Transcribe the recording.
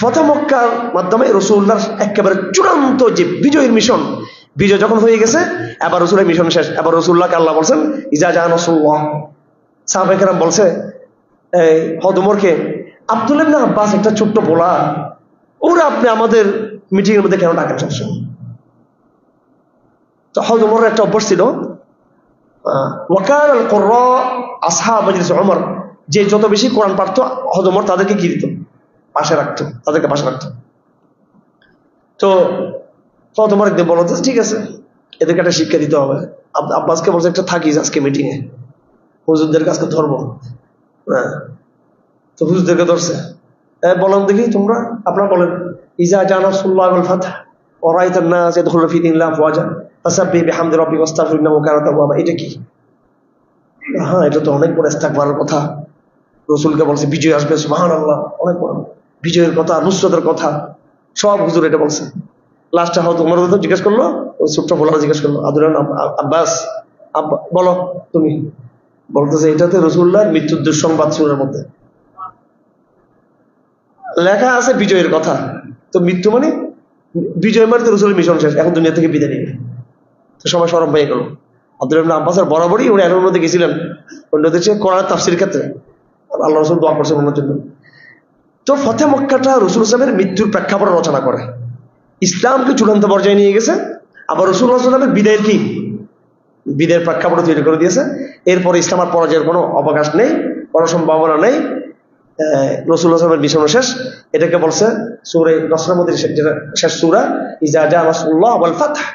ফতে মক্কার মাধ্যমে রসুল্লাহর একেবারে চূড়ান্ত যে বিজয়ের মিশন, বিজয় যখন হয়ে গেছে, এবার রসুলের মিশন শেষ। এবার রসুল্লাহকে আল্লাহ বলছেন, ইজা জাহান রসুল্লাহ সাহাবেকেরাম বলছে, এই হদমরকে, আব্দুল ইবনে আব্বাস একটা ছোট্ট বোলা ওরা আপনি আমাদের মিটিং এর মধ্যে কেন ডাকেন সবসময়? তো হদমরের একটা অভ্যাস ছিল ওয়াকার আল আসহা মজলিস যে যত বেশি কোরআন পারত, হদমর তাদেরকে কি দিত পাশে রাখতো তাদেরকে পাশে রাখতো তো তোমার একদিন বলো তো ঠিক আছে, এদেরকে একটা শিক্ষা দিতে হবে। আব্বাসকে বলছে, একটা থাকিস আজকে মিটিং এ। হুজুরদের কাছে ধরবো। হ্যাঁ। তো হুজুরদেরকে ধরছে। বলেন দেখি তোমরা, আপনারা বলেন, ইজা জানা সুল্লাহ হ্যাঁ, বিজয় আসবে, সুবহানাল্লাহ। অনেক বড়। বিজয়ের কথা, নুসরতের কথা, সব হুজুর এটা বলছে। লাস্টে হয়তো তোমার তো জিজ্ঞেস করল ওই ছোট্ট বলার জিজ্ঞেস করল আদুল আব্বাস, আব্বা, বলো, তুমি? বলতেছে, এটাতে রসুল্লাহ মৃত্যুর দুঃসংবাদ সুরের মধ্যে। লেখা আছে বিজয়ের কথা। তো মৃত্যু মানে বিজয় মানে তো রসুলের মিশন শেষ, এখন দুনিয়া থেকে বিদায় নিবে। তো সবাই সরব হয়ে গেল। আব্দুল ইবনে আব্বাসের বরাবরই উনি মধ্যে গেছিলেন। অন্যদের চেয়ে কোরআন তাফসির ক্ষেত্রে। আল্লাহ রসুল দোয়া করছেন ওনার জন্য। তো ফতে মক্কাটা রসুল ইসলামের মৃত্যুর প্রেক্ষাপটে রচনা করে। ইসলামকে চূড়ান্ত পর্যায়ে নিয়ে গেছে। আবার রসুল ইসলামের বিদায়ের কি? বিদায়ের প্রেক্ষাপটে তৈরি করে দিয়েছে। এরপরে ইসলাম আর পরাজয়ের কোনো অবকাশ নেই, কোনো সম্ভাবনা নেই। রসুল আসলামের মিশন শেষ। এটাকে বলছে সুরে নসরামতির যেটা শেষ সুরা ইজা জা রাসূলুল্লাহ ওয়াল ফাতহ।